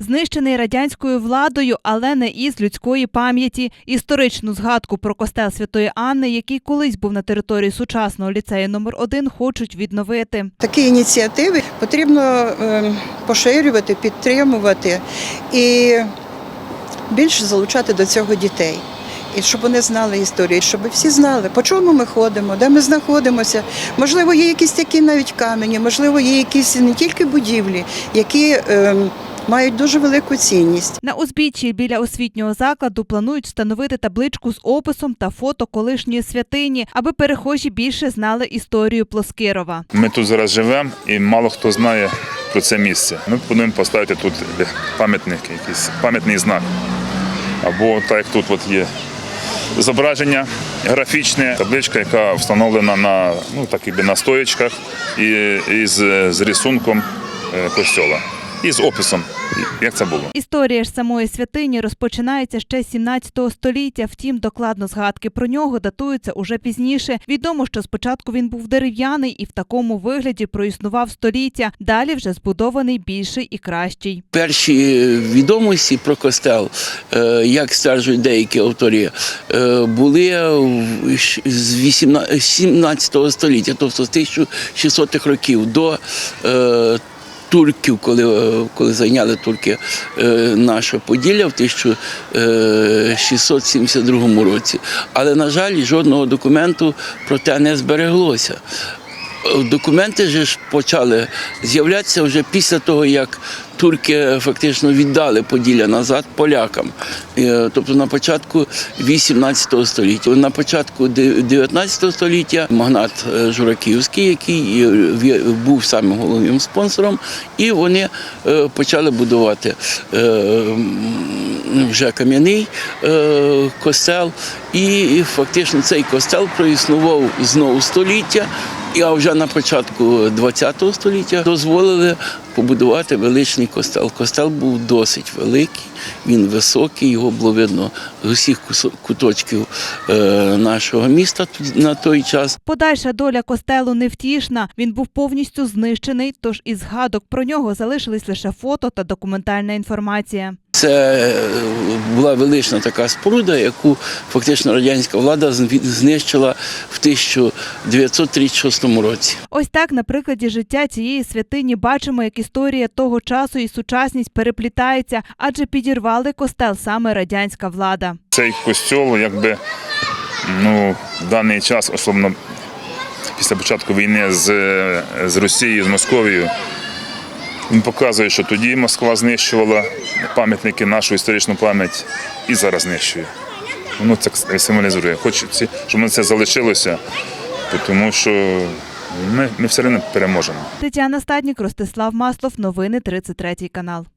Знищений радянською владою, але не із людської пам'яті. Історичну згадку про костел Святої Анни, який колись був на території сучасного ліцею номер 1 хочуть відновити. Такі ініціативи потрібно е, поширювати, підтримувати і більше залучати до цього дітей. І щоб вони знали історію, щоб всі знали, по чому ми ходимо, де ми знаходимося. Можливо, є якісь такі навіть камені, можливо, є якісь не тільки будівлі, які е, мають дуже велику цінність. На узбіччі біля освітнього закладу планують встановити табличку з описом та фото колишньої святині, аби перехожі більше знали історію Плоскирова. Ми тут зараз живемо і мало хто знає про це місце. Ми плануємо поставити тут пам'ятник, якийсь пам'ятний знак. Або так як тут от є зображення графічне, табличка, яка встановлена на, ну, так якби на стоячках і, і з, з рисунком е, костьола. І з описом, як це було. Історія ж самої святині розпочинається ще з 17 століття. Втім, докладно згадки про нього датуються уже пізніше. Відомо, що спочатку він був дерев'яний і в такому вигляді проіснував століття. Далі вже збудований більший і кращий. Перші відомості про костел, е, як стверджують деякі автори, е, були з 18 17 століття, тобто з 1600-х років до е, турків, коли, е, коли зайняли турки е, наше Поділля в 1672 році. Але, на жаль, жодного документу про те не збереглося. Е, Документи ж почали з'являтися вже після того, як турки фактично віддали Поділля назад полякам. Е, Тобто на початку 18 століття. На початку 19 століття магнат е, Жураківський, який був самим головним спонсором, і вони почали будувати вже кам'яний костел. І фактично цей костел проіснував знову століття. І а вже на початку ХХ століття дозволили побудувати величний костел. Костел був досить великий, він високий, його було видно з усіх куточків е, нашого міста на той час. Подальша доля костелу невтішна. Він був повністю знищений, тож із згадок про нього залишились лише фото та документальна інформація. Це е, була велична така споруда, яку фактично радянська влада зн- знищила в 1936 році. Ось так на прикладі життя цієї святині бачимо, як історія того часу і сучасність переплітаються, адже підірвали костел саме радянська влада. Цей костьол, якби ну, в даний час, особливо після початку війни з, з Росією, з Московією, він показує, що тоді Москва знищувала пам'ятники, нашу історичну пам'ять і зараз знищує. Воно це символізує. Хочеться, щоб воно це залишилося, тому що ми, ми все одно переможемо. Тетяна Стаднік, Ростислав Маслов, новини 33 канал.